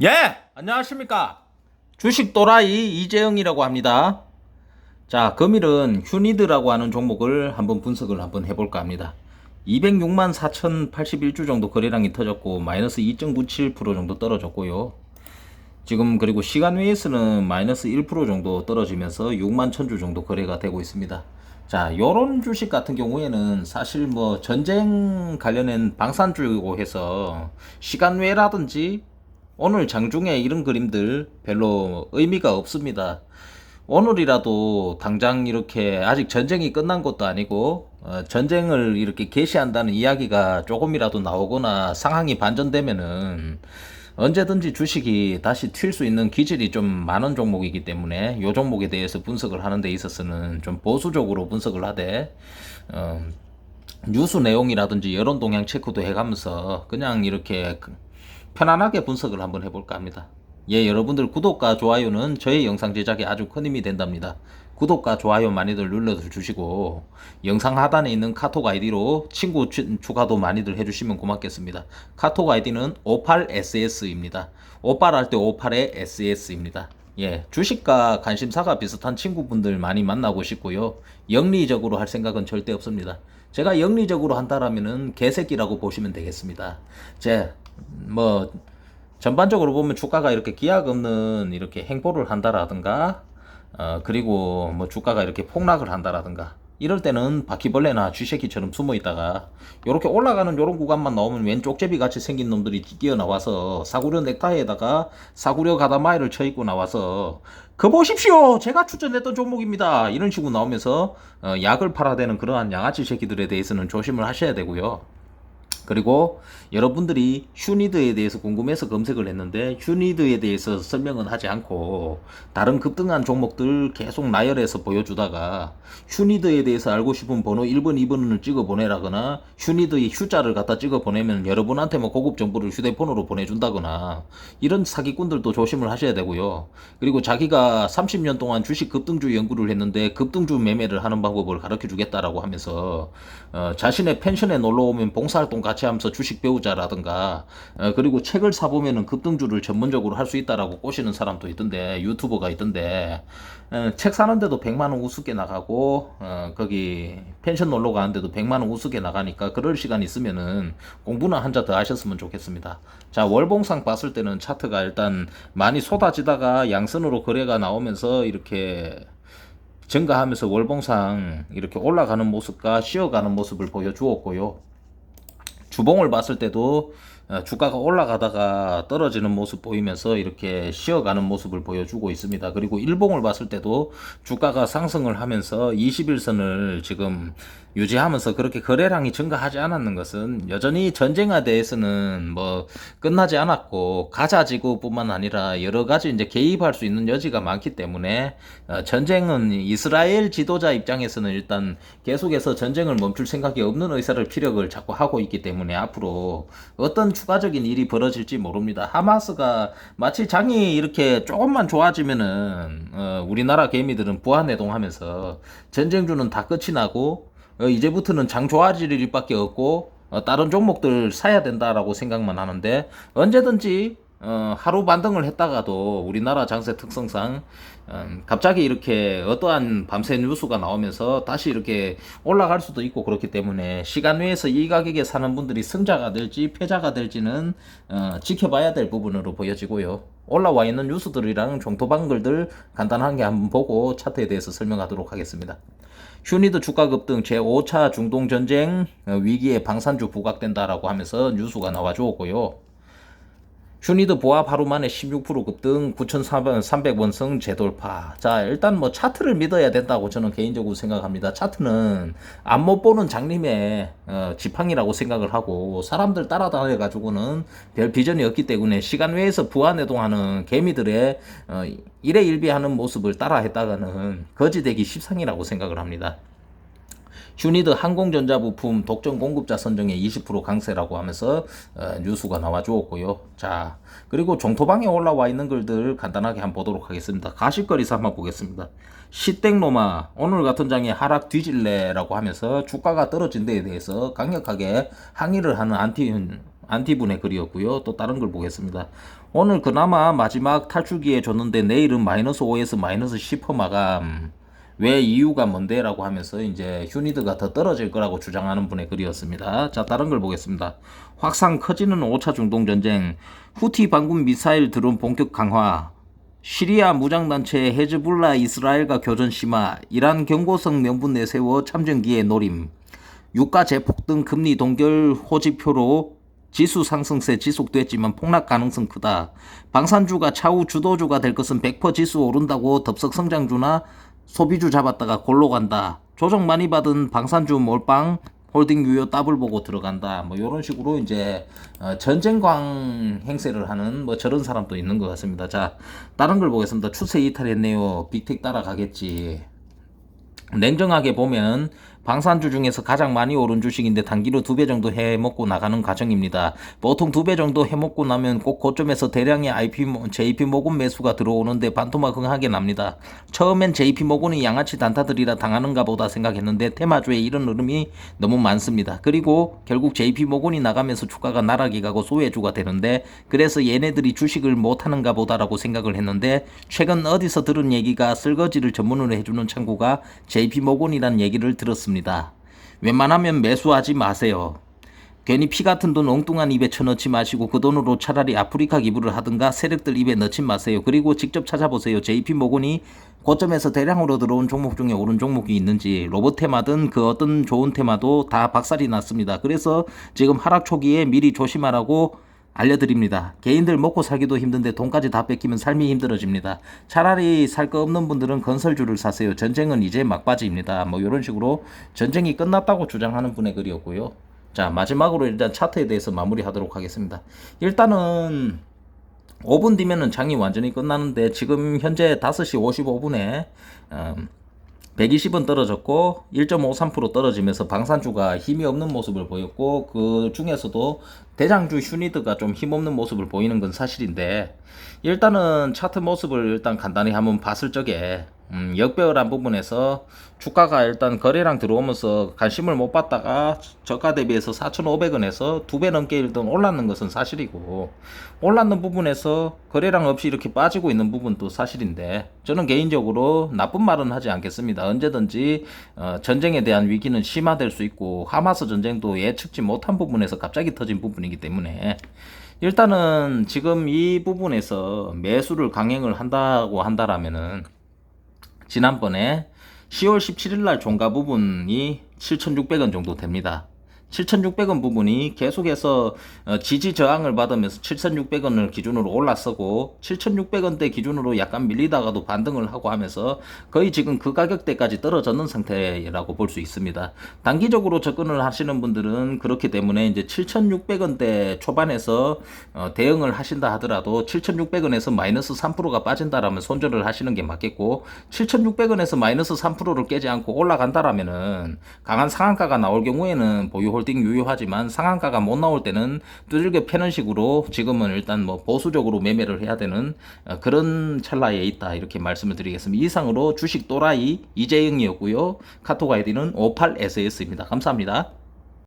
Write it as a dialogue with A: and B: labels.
A: 예, 안녕하십니까. 주식 또라이 이재영이라고 합니다. 자, 금일은 휴니드라고 하는 종목을 한번 분석을 한번 해볼까 합니다. 206만 4,081주 정도 거래량이 터졌고, 마이너스 2.97% 정도 떨어졌고요. 지금 그리고 시간 외에서는 마이너스 1% 정도 떨어지면서 6만 1000주 정도 거래가 되고 있습니다. 자, 요런 주식 같은 경우에는 사실 뭐 전쟁 관련된 방산주고 해서 시간 외라든지 오늘 장중에 이런 그림들 별로 의미가 없습니다. 오늘이라도 당장 이렇게 아직 전쟁이 끝난 것도 아니고 어, 전쟁을 이렇게 개시한다는 이야기가 조금이라도 나오거나 상황이 반전되면은 언제든지 주식이 다시 튈 수 있는 기질이 좀 많은 종목이기 때문에 이 종목에 대해서 분석을 하는 데 있어서는 좀 보수적으로 분석을 하되 어, 뉴스 내용이라든지 여론 동향 체크도 해가면서 그냥 이렇게 그- 편안하게 분석을 한번 해볼까 합니다. 예, 여러분들 구독과 좋아요는 저의 영상 제작에 아주 큰 힘이 된답니다. 구독과 좋아요 많이들 눌러서 주시고 영상 하단에 있는 카톡 아이디로 친구 추- 추가도 많이들 해주시면 고맙겠습니다. 카톡 아이디는 58SS입니다. 58할 때 58의 SS입니다. 예, 주식과 관심사가 비슷한 친구분들 많이 만나고 싶고요. 영리적으로 할 생각은 절대 없습니다. 제가 영리적으로 한다라면은 개새끼라고 보시면 되겠습니다. 제, 뭐, 전반적으로 보면 주가가 이렇게 기약 없는 이렇게 행보를 한다라든가, 어, 그리고 뭐 주가가 이렇게 폭락을 한다라든가, 이럴 때는 바퀴벌레나 쥐새끼처럼 숨어 있다가, 요렇게 올라가는 요런 구간만 나오면 왼 쪽 제비 같이 생긴 놈들이 뛰어나와서 사구려 넥타이에다가 사구려 가다마이를 쳐 입고 나와서, 그 보십시오! 제가 추천했던 종목입니다! 이런 식으로 나오면서, 어, 약을 팔아대는 그러한 양아치 새끼들에 대해서는 조심을 하셔야 되고요. 그리고 여러분들이 휴니드에 대해서 궁금해서 검색을 했는데 휴니드에 대해서 설명은 하지 않고 다른 급등한 종목들 계속 나열해서 보여주다가 휴니드에 대해서 알고 싶은 번호 1번, 2번을 찍어 보내라거나 휴니드의 휴자를 갖다 찍어 보내면 여러분한테 뭐 고급 정보를 휴대폰으로 보내준다거나 이런 사기꾼들도 조심을 하셔야 되고요. 그리고 자기가 30년 동안 주식 급등주 연구를 했는데 급등주 매매를 하는 방법을 가르쳐 주겠다라고 하면서 어, 자신의 펜션에 놀러 오면 봉사활동 같이 하면서 주식 배우자라든가 어, 그리고 책을 사보면은 급등주를 전문적으로 할 수 있다라고 꼬시는 사람도 있던데 유튜버가 있던데 어, 책 사는데도 100만 원 우습게 나가고 어, 거기 펜션 놀러 가는데도 100만 원 우습게 나가니까 그럴 시간 있으면은 공부는 한자 더 하셨으면 좋겠습니다. 자 월봉상 봤을 때는 차트가 일단 많이 쏟아지다가 양선으로 거래가 나오면서 이렇게 증가하면서 월봉상 이렇게 올라가는 모습과 쉬어가는 모습을 보여주었고요. 주봉을 봤을 때도 어, 주가가 올라가다가 떨어지는 모습 보이면서 이렇게 쉬어가는 모습을 보여주고 있습니다. 그리고 일봉을 봤을 때도 주가가 상승을 하면서 21선을 지금 유지하면서 그렇게 거래량이 증가하지 않았는 것은 여전히 전쟁에 대해서는 뭐 끝나지 않았고 가자지구 뿐만 아니라 여러 가지 이제 개입할 수 있는 여지가 많기 때문에 어, 전쟁은 이스라엘 지도자 입장에서는 일단 계속해서 전쟁을 멈출 생각이 없는 의사를 피력을 자꾸 하고 있기 때문에 앞으로 어떤 추가적인 일이 벌어질지 모릅니다. 하마스가 마치 장이 이렇게 조금만 좋아지면은 어, 우리나라 개미들은 부안해동하면서 전쟁주는 다 끝이 나고 어, 이제부터는 장 좋아질 일밖에 없고 어, 다른 종목들 사야 된다라고 생각만 하는데 언제든지 어, 하루 반등을 했다가도 우리나라 장세 특성상 음, 갑자기 이렇게 어떠한 밤새 뉴스가 나오면서 다시 이렇게 올라갈 수도 있고 그렇기 때문에 시간 외에서 이 가격에 사는 분들이 승자가 될지 패자가 될지는 어, 지켜봐야 될 부분으로 보여지고요. 올라와 있는 뉴스들이랑 종토방글들 간단하게 한번 보고 차트에 대해서 설명하도록 하겠습니다. 휴니드 주가 급등 제5차 중동 전쟁 어, 위기에 방산주 부각된다라고 하면서 뉴스가 나와 주었고요. 휴니드 보합 하루 만에 16% 급등 9,300원 성 재돌파. 자, 일단 뭐 차트를 믿어야 된다고 저는 개인적으로 생각합니다. 차트는 안 못 보는 장님의 어, 지팡이라고 생각을 하고 사람들 따라다녀 가지고는 별 비전이 없기 때문에 시간 외에서 부안해동하는 개미들의 어, 일회일비하는 모습을 따라 했다가는 거지되기 십상이라고 생각을 합니다. 휴니드 항공전자 부품 독점 공급자 선정에 20% 강세라고 하면서 어, 뉴스가 나와 주었고요. 자, 그리고 종토방에 올라와 있는 글들 간단하게 한번 보도록 하겠습니다. 가십거리서 한번 보겠습니다. 시땡로마 오늘 같은 장에 하락 뒤질래라고 하면서 주가가 떨어진 데에 대해서 강력하게 항의를 하는 안티 안티분의 글이었고요. 또 다른 걸 보겠습니다. 오늘 그나마 마지막 탈출기에 줬는데 내일은 마이너스 5에서 마이너스 10% 마감. 왜 이유가 뭔데 라고 하면서 이제 휴니드가 더 떨어질 거라고 주장하는 분의 글이었습니다. 자, 다른 걸 보겠습니다. 확산 커지는 5차 중동 전쟁, 후티 반군 미사일 드론 본격 강화, 시리아 무장단체 헤즈불라 이스라엘과 교전 심화, 이란 경고성 명분 내세워 참전기에 노림, 유가 재폭 등 금리 동결 호지표로 지수 상승세 지속됐지만 폭락 가능성 크다. 방산주가 차후 주도주가 될 것은 100% 지수 오른다고 덥석 성장주나 소비주 잡았다가 골로 간다. 조정 많이 받은 방산주 몰빵 홀딩 유효 더블 보고 들어간다. 뭐 이런 식으로 이제 어, 전쟁광 행세를 하는 뭐 저런 사람도 있는 것 같습니다. 자, 다른 걸 보겠습니다. 추세 이탈했네요. 빅텍 따라가겠지. 냉정하게 보면 방산주 중에서 가장 많이 오른 주식인데 단기로 두 배 정도 해먹고 나가는 과정입니다. 보통 두 배 정도 해먹고 나면 꼭 고점에서 대량의 IP, 모- JP 모금 매수가 들어오는데 반토막 흥하게 납니다. 처음엔 JP 모금이 양아치 단타들이라 당하는가 보다 생각했는데 테마주에 이런 흐름이 너무 많습니다. 그리고 결국 JP 모금이 나가면서 주가가 나락이 가고 소외주가 되는데 그래서 얘네들이 주식을 못하는가 보다라고 생각을 했는데 최근 어디서 들은 얘기가 설거지를 전문으로 해주는 창구가 JP 모건이라는 얘기를 들었습니다. 웬만하면 매수하지 마세요. 괜히 피 같은 돈 엉뚱한 입에 쳐넣지 마시고 그 돈으로 차라리 아프리카 기부를 하든가 세력들 입에 넣지 마세요. 그리고 직접 찾아보세요. JP 모건이 고점에서 대량으로 들어온 종목 중에 오른 종목이 있는지 로봇 테마든 그 어떤 좋은 테마도 다 박살이 났습니다. 그래서 지금 하락 초기에 미리 조심하라고 알려드립니다. 개인들 먹고 살기도 힘든데 돈까지 다 뺏기면 삶이 힘들어집니다. 차라리 살 거 없는 분들은 건설주를 사세요. 전쟁은 이제 막바지입니다. 뭐 이런 식으로 전쟁이 끝났다고 주장하는 분의 글이었고요. 자 마지막으로 일단 차트에 대해서 마무리하도록 하겠습니다. 일단은 5분 뒤면은 장이 완전히 끝나는데 지금 현재 5시 55분에 음, 120은 떨어졌고 1.53% 떨어지면서 방산주가 힘이 없는 모습을 보였고 그 중에서도 대장주 휴니드가 좀 힘없는 모습을 보이는 건 사실인데 일단은 차트 모습을 일단 간단히 한번 봤을 적에 음, 역배열한 부분에서 주가가 일단 거래량 들어오면서 관심을 못 받다가 저가 대비해서 4,500원에서 두 배 넘게 일단 올랐는 것은 사실이고 올랐는 부분에서 거래량 없이 이렇게 빠지고 있는 부분도 사실인데 저는 개인적으로 나쁜 말은 하지 않겠습니다. 언제든지 어, 전쟁에 대한 위기는 심화될 수 있고 하마스 전쟁도 예측지 못한 부분에서 갑자기 터진 부분이기 때문에 일단은 지금 이 부분에서 매수를 강행을 한다고 한다라면은 지난번에 10월 17일 날 종가 부분이 7,600원 정도 됩니다. 7,600원 부분이 계속해서 어, 지지 저항을 받으면서 7,600원을 기준으로 올랐었고 7,600원대 기준으로 약간 밀리다가도 반등을 하고 하면서 거의 지금 그 가격대까지 떨어졌는 상태라고 볼 수 있습니다. 단기적으로 접근을 하시는 분들은 그렇기 때문에 이제 7,600원대 초반에서 어, 대응을 하신다 하더라도 7,600원에서 마이너스 3%가 빠진다라면 손절을 하시는 게 맞겠고 7,600원에서 마이너스 3%를 깨지 않고 올라간다라면은 강한 상한가가 나올 경우에는 보유 홀딩 유효하지만 상한가가 못 나올 때는 두들겨 패는 식으로 지금은 일단 뭐 보수적으로 매매를 해야 되는 어, 그런 찰나에 있다 이렇게 말씀을 드리겠습니다. 이상으로 주식 또라이 이재영이었고요. 카톡 아이디는 58SS입니다. 감사합니다.